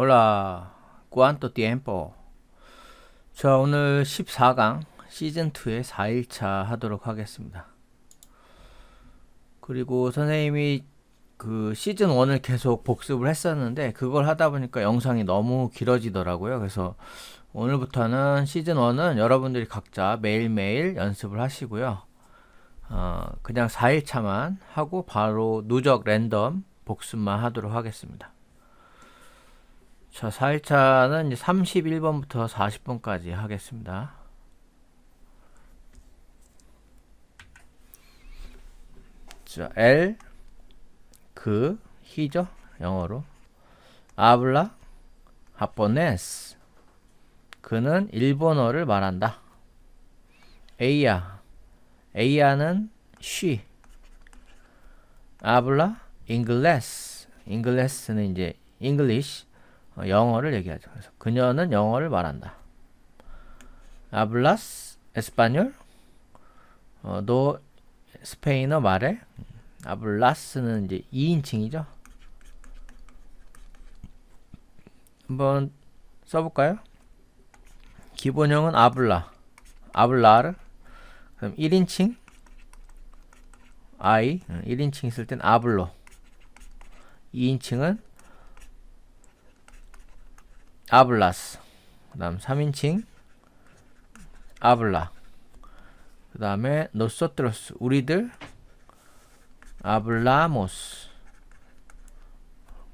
Hola, ¿cuánto tiempo? 자, 오늘 14강 시즌2의 4일차 하도록 하겠습니다. 그리고 선생님이 그 시즌1을 계속 복습을 했었는데, 그걸 하다 보니까 영상이 너무 길어지더라고요. 그래서 오늘부터는 시즌1은 여러분들이 각자 매일매일 연습을 하시고요. 어, 그냥 4일차만 하고 바로 누적 랜덤 복습만 하도록 하겠습니다. 자, 4일차는 이제 31번부터 40번까지 하겠습니다. 자, L 그 히죠? 영어로 아블라 하포네스 그는 일본어를 말한다. 에이야 에이야는 쉬 아블라 잉글레스 잉글레스는 이제 잉글리시 어, 영어를 얘기하죠. 그래서 그녀는 영어를 말한다. 아블라스 에스파뇰 어, 너 스페인어 말해? 아블라스는 이제 2인칭이죠. 한번 써볼까요? 기본형은 아블라, 아블라르. 그럼 1인칭 I 1인칭 있을 땐 아블로. 2인칭은 아블라스. 그 다음 3인칭 아블라. 그 다음에 노소트로스 우리들 아블라모스.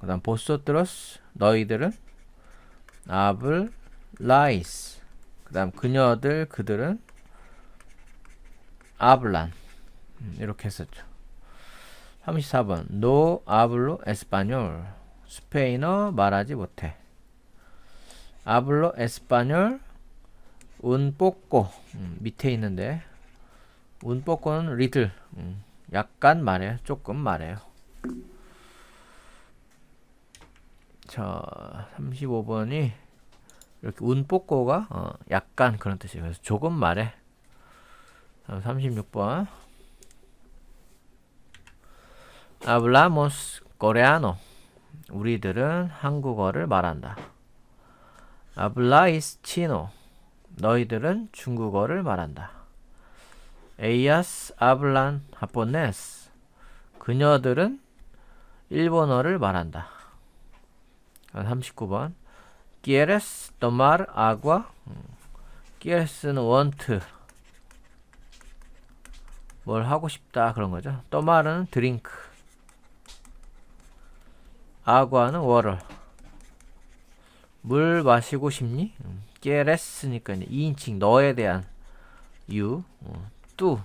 그 다음 보소트로스 너희들은 아블라이스. 그 다음 그녀들 그들은 아블란. 음, 이렇게 했었죠. 34번 노 아블로 에스파뇰 스페인어 말하지 못해. 아블로 에스파뇰 운 뽑고 음, 밑에 있는데. 운 뽑고는 리틀. 음, 약간 말해요 조금 말해요. 자 35번이 이렇게 운 뽑고가 어, 약간 그런 뜻이에요. 그래서 조금 말해. 36번 아블라모스 코레아노 우리들은 한국어를 말한다 아블라이스 치노 너희들은 중국어를 말한다. 에이아스 아블란 하포네스 그녀들은 일본어를 말한다. 39번 Quieres tomar agua? Quieres는 want 뭘 하고 싶다 그런 거죠. tomar은 drink 아구아는 water 물 마시고 싶니? quieres니까 2인칭 너에 대한 you 어, 뚜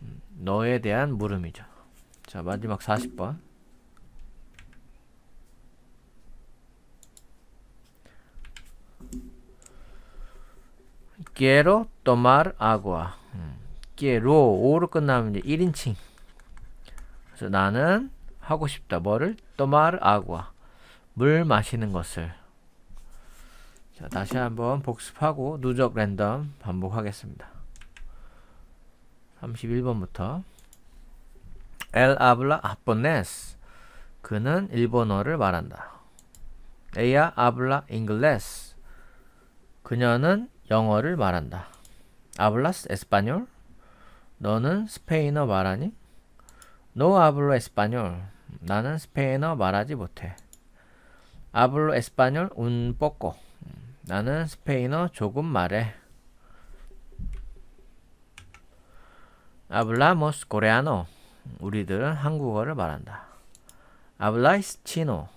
음, 너에 대한 물음이죠. 자 마지막 40번. quiero tomar agua 음, quiero 오로 끝나면 이제 1인칭. 그래서 나는 하고 싶다. 뭐를? tomar 물 마시는 것을 자, 다시 한번 복습하고 누적 랜덤 반복하겠습니다. 31번부터 El habla japonés. 그는 일본어를 말한다. Ella habla. 그녀는 영어를 말한다. Hablas español? 너는 스페인어 말하니? No hablo español. 나는 스페인어 말하지 못해. Hablo español un poco. 나는 스페인어 조금 말해. Hablamos coreano. 우리들은 한국어를 말한다. Habláis chino.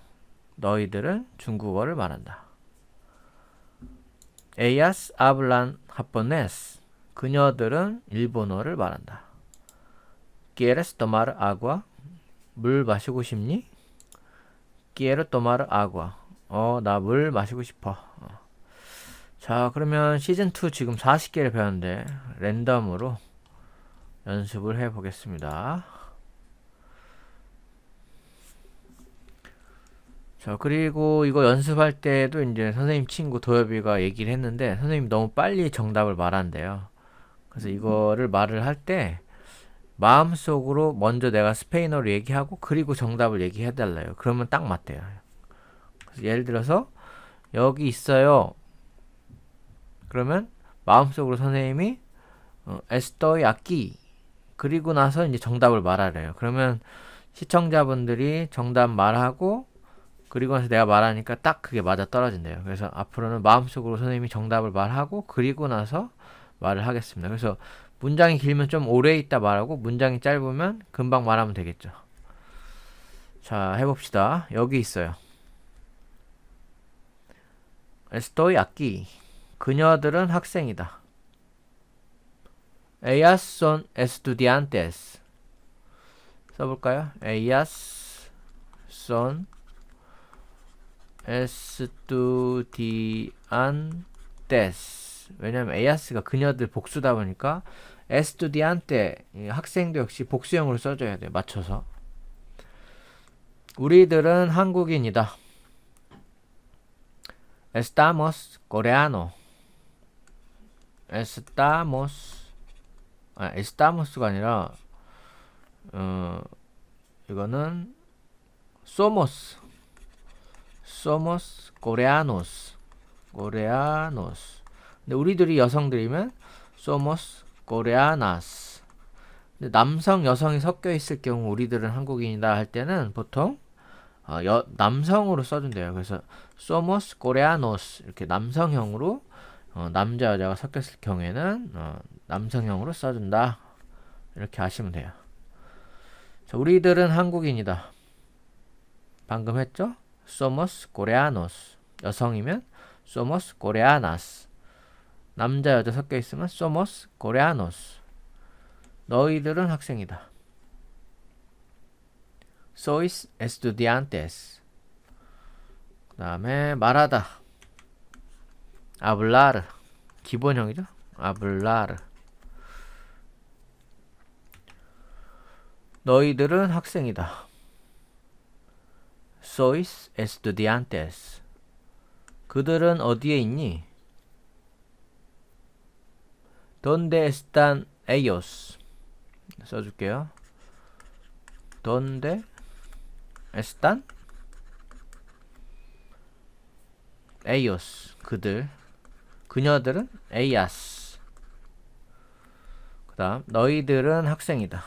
너희들은 중국어를 말한다. Ellas hablan japonés. 그녀들은 일본어를 말한다. ¿Quieres tomar agua? 물 마시고 싶니? Quiero tomar agua. 어, 나 물 마시고 싶어. 어. 자, 그러면 시즌2 지금 40개를 배웠는데, 랜덤으로 연습을 해 보겠습니다. 자, 그리고 이거 연습할 때도 이제 선생님 친구 도엽이가 얘기를 했는데, 선생님 너무 빨리 정답을 말한대요. 그래서 이거를 말을 할 때, 마음속으로 먼저 내가 스페인어로 얘기하고, 그리고 정답을 얘기해 달래요. 그러면 딱 맞대요. 예를 들어서 여기 있어요. 그러면 마음속으로 선생님이 어, 에스토이 아끼 그리고 나서 이제 정답을 말하래요. 그러면 시청자분들이 정답 말하고 그리고 나서 내가 말하니까 딱 그게 맞아 떨어진대요. 그래서 앞으로는 마음속으로 선생님이 정답을 말하고 그리고 나서 말을 하겠습니다. 그래서 문장이 길면 좀 오래 있다 말하고 문장이 짧으면 금방 말하면 되겠죠. 자, 해봅시다. 여기 있어요. Estoy aquí. 그녀들은 학생이다. Ellas son estudiantes. 써볼까요? Ellas son estudiantes. 왜냐면 ellas가 그녀들 복수다 보니까 이 학생도 역시 복수형으로 써줘야 돼요. 맞춰서. 우리들은 한국인이다. Estamos coreano. Estamos 아, estamos가 아니라 어 이거는 somos somos coreanos coreanos 근데 우리들이 여성들이면 somos coreanas 근데 남성 여성이 섞여 있을 경우 우리들은 한국인이다 할 때는 보통 어, 여, 남성으로 써준대요 그래서 somos coreanos 이렇게 남성형으로 어, 남자 여자가 섞였을 경우에는 어, 남성형으로 써준다 이렇게 아시면 돼요. 자, 우리들은 한국인이다. 방금 했죠? somos coreanos 여성이면 somos coreanas 남자 여자 섞여 있으면 somos coreanos 너희들은 학생이다. sois estudiantes 그 다음에 말하다 hablar 기본형이죠. hablar 너희들은 학생이다. sois estudiantes 그들은 어디에 있니? Donde están ellos 써줄게요. donde están ellos 그들 그녀들은 ellas 그 다음 너희들은 학생이다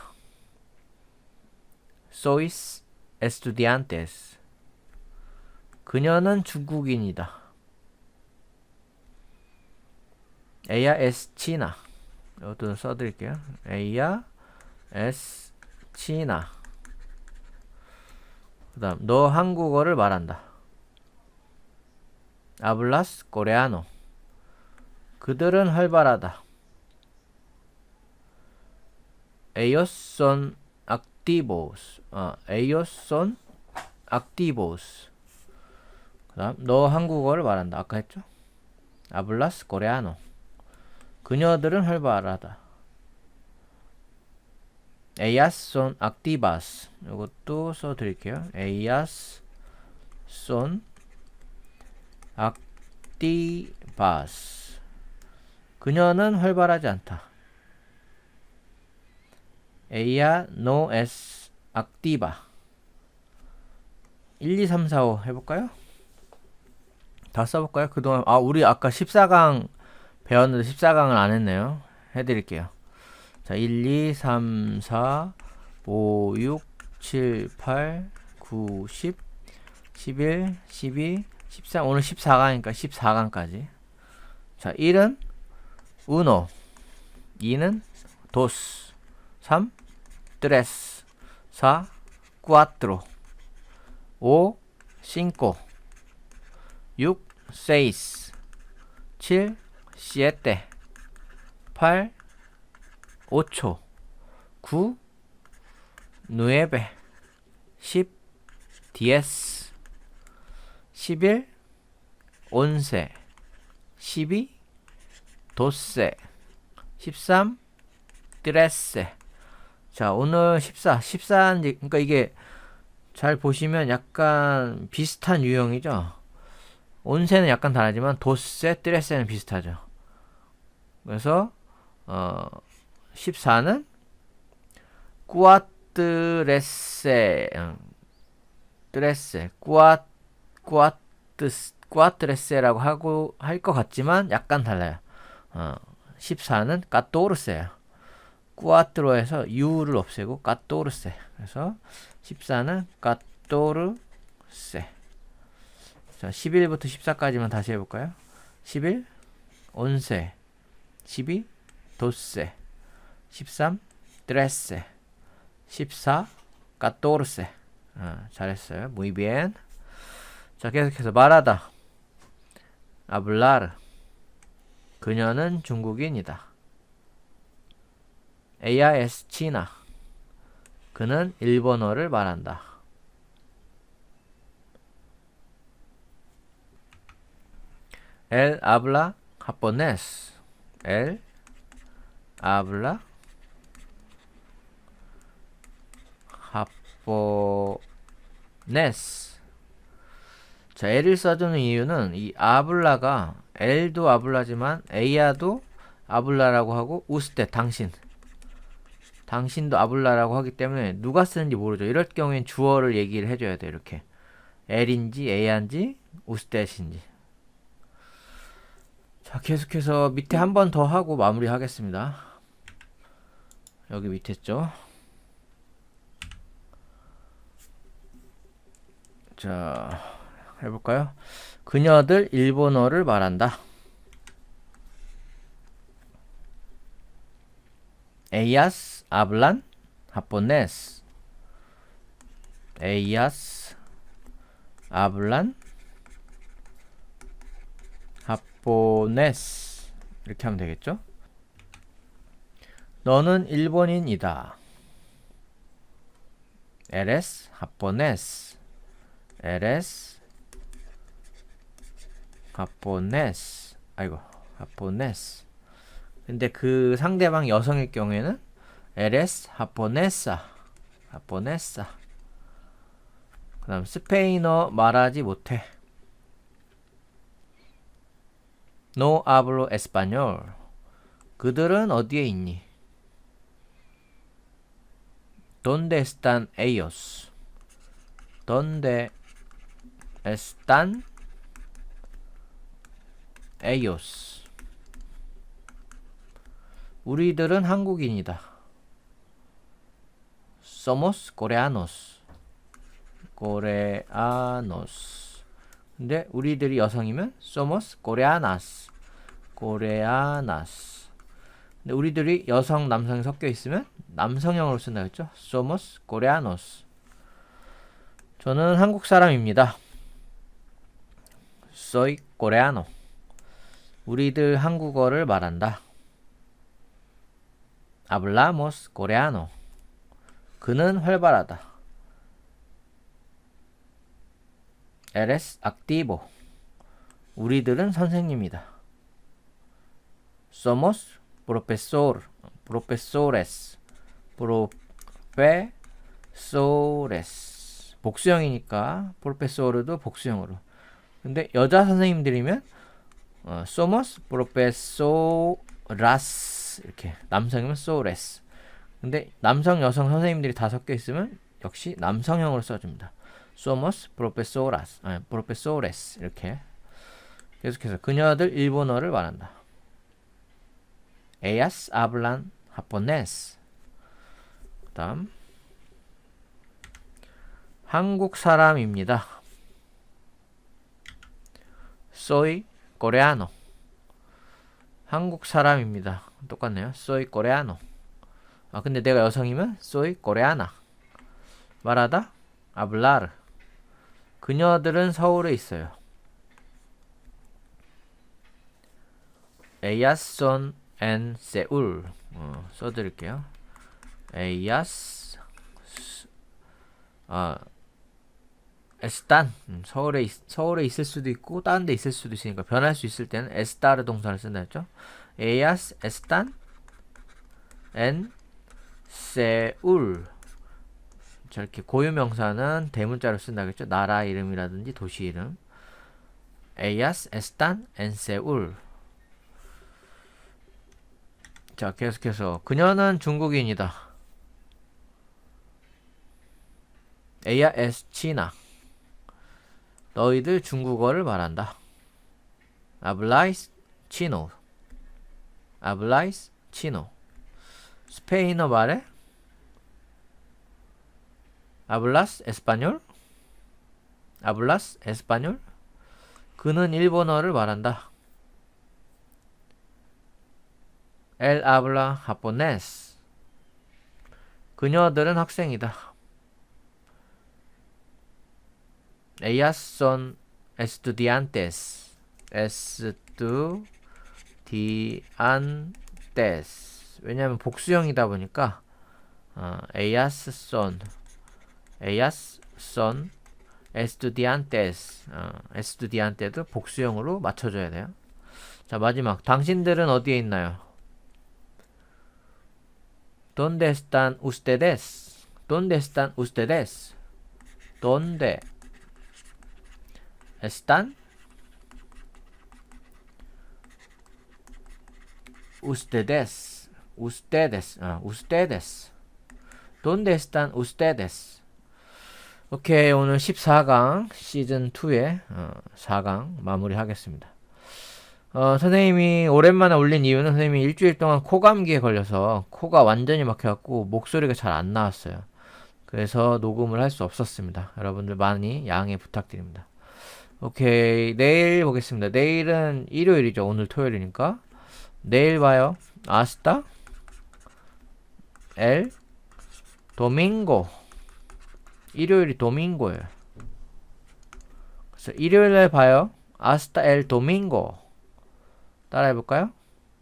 sois estudiantes 그녀는 중국인이다 ella es china 이것도 써드릴게요 ella es china 그 다음 너 한국어를 말한다 hablas coreano 그들은 활발하다. Ellos son. 아, ellos son activos. 그 다음 너 한국어를 말한다. 아까 했죠? Hablas coreano. 그녀들은 활발하다. Ellas son activas. 이것도 써드릴게요. Ellas son activas. 그녀는 활발하지 않다. Ella no es activa. 1, 2, 3, 4, 5 해볼까요? 다 써볼까요? 그동안, 아, 우리 아까 14강 배웠는데 14강을 안 했네요. 해드릴게요. 자, 1, 2, 3, 4, 5, 6, 7, 8, 9, 10, 11, 12, 13. 오늘 14강이니까 14강까지. 자, 1은 uno 2는 dos 3 tres 4 cuatro 5 cinco 6 seis 7 siete 8 ocho 9 nueve 10 diez 11 once 12 도세. 13 드레세. 자 오늘 14 14 그러니까 이게 잘 보시면 약간 비슷한 유형이죠? 온세는 약간 다르지만 도세 드레세는 비슷하죠 그래서 어 14는 꾸아뜨레세 드레세 꾸아 꾸아 꾸아트스, 꾸아트레세라고 하고 할 것 같지만 약간 달라요. 어, 14는 까토르세예요. 꾸아트로에서 U를 없애고 까토르세. 그래서 14는 까토르세. 자, 11부터 14까지만 다시 해볼까요? 11, 온세. 12, 도세. 13, 드레세. 14, 까토르세. 아, 잘했어요. muy bien. 자, 계속해서 말하다. 아블라르. 그녀는 중국인이다. ella es china. 그는 일본어를 말한다. él habla japonés. Él habla japonés. 자, L을 써주는 이유는 이 아블라가 L도 아블라지만 에이아도 아블라라고 하고 우스테 당신 당신도 아블라라고 하기 때문에 누가 쓰는지 모르죠. 이럴 경우엔 주어를 얘기를 해줘야 돼 이렇게 L인지 에이아인지 우스테신지 자 계속해서 밑에 한 번 더 하고 마무리하겠습니다. 여기 밑에 있죠. 자 해볼까요? 그녀들 일본어를 말한다. Ellas hablan japonés. Ellas hablan japonés. 이렇게 하면 되겠죠? 너는 일본인이다. Eres japonés. Eres japonés. 아이고, japonés. 근데 그 상대방 여성일 경우에는 eres japonesa. japonesa. 그다음 스페인어 말하지 못해. No hablo español. 그들은 어디에 있니? ¿Dónde están ellos? ¿Dónde están ellos? 우리들은 한국인이다. Somos coreanos. coreanos. 근데 우리들이 여성이면 somos coreanas. coreanas. 근데 우리들이 여성, 남성이 섞여 있으면 남성형으로 쓴다 했죠? somos coreanos. 저는 한국 사람입니다. soy coreano. 우리들 한국어를 말한다. hablamos coreano. 그는 활발하다. Eres activo. 우리들은 선생님이다. somos profesor, profesores, profesores. 복수형이니까 profesor도 복수형으로. 근데 여자 선생님들이면 어, somos profesoras 이렇게 남성이면 sores. 근데 남성 여성 선생님들이 다 섞여 있으면 역시 남성형으로 써줍니다. Somos profesoras, 아니, profesores 이렇게 계속해서 그녀들 일본어를 말한다. Ellas hablan japonés. 그다음 한국 사람입니다. soy coreano. 한국 사람입니다. 똑같네요. soy coreano. 아 근데 내가 여성이면 soy coreana. 말하다 hablar. 그녀들은 서울에 있어요. Son en Seúl. 어, 써드릴게요. Ellas 아 에스탄 음, 서울에 있, 서울에 있을 수도 있고 다른 데 있을 수도 있으니까 변할 수 있을 때는 에스타르 동사를 쓴다 했죠. Ellas están en Seúl. 저렇게 고유명사는 대문자로 쓴다겠죠. 나라 이름이라든지 도시 이름. Ellas están. 자, 계속해서 그녀는 중국인이다. Es china. 너희들 중국어를 말한다. Habláis chino. Habláis chino. 스페인어 말해? Hablas español? Hablas español? 그는 일본어를 말한다. Él habla japonés. 그녀들은 학생이다. Ellas son estudiantes. estudiantes. 왜냐하면 복수형이다 보니까 어, ellas son ellas son estudiantes. 어, estudiante도 복수형으로 맞춰줘야 돼요. 자 마지막 당신들은 어디에 있나요? ¿Dónde están ustedes? ¿Dónde están ustedes? ¿Dónde están ustedes? Ustedes, 아, ustedes. ¿Dónde están ustedes? 오케이, 오늘 14강 시즌 2의 어, 4강 마무리하겠습니다. 어, 선생님이 오랜만에 올린 이유는 선생님이 일주일 동안 코 감기에 걸려서 코가 완전히 막혀갖고 목소리가 잘 안 나왔어요. 그래서 녹음을 할 수 없었습니다. 여러분들 많이 양해 부탁드립니다. 오케이, 내일 보겠습니다. 내일은 일요일이죠. 오늘 토요일이니까. 내일 봐요. 아스타 엘 도밍고 일요일이 도밍고예요. 그래서 일요일에 봐요. 아스타 엘 도밍고 따라해 볼까요?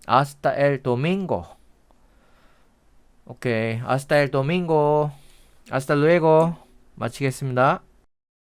아스타 엘 도밍고 오케이 아스타 엘 도밍고 아스타 루에고 마치겠습니다.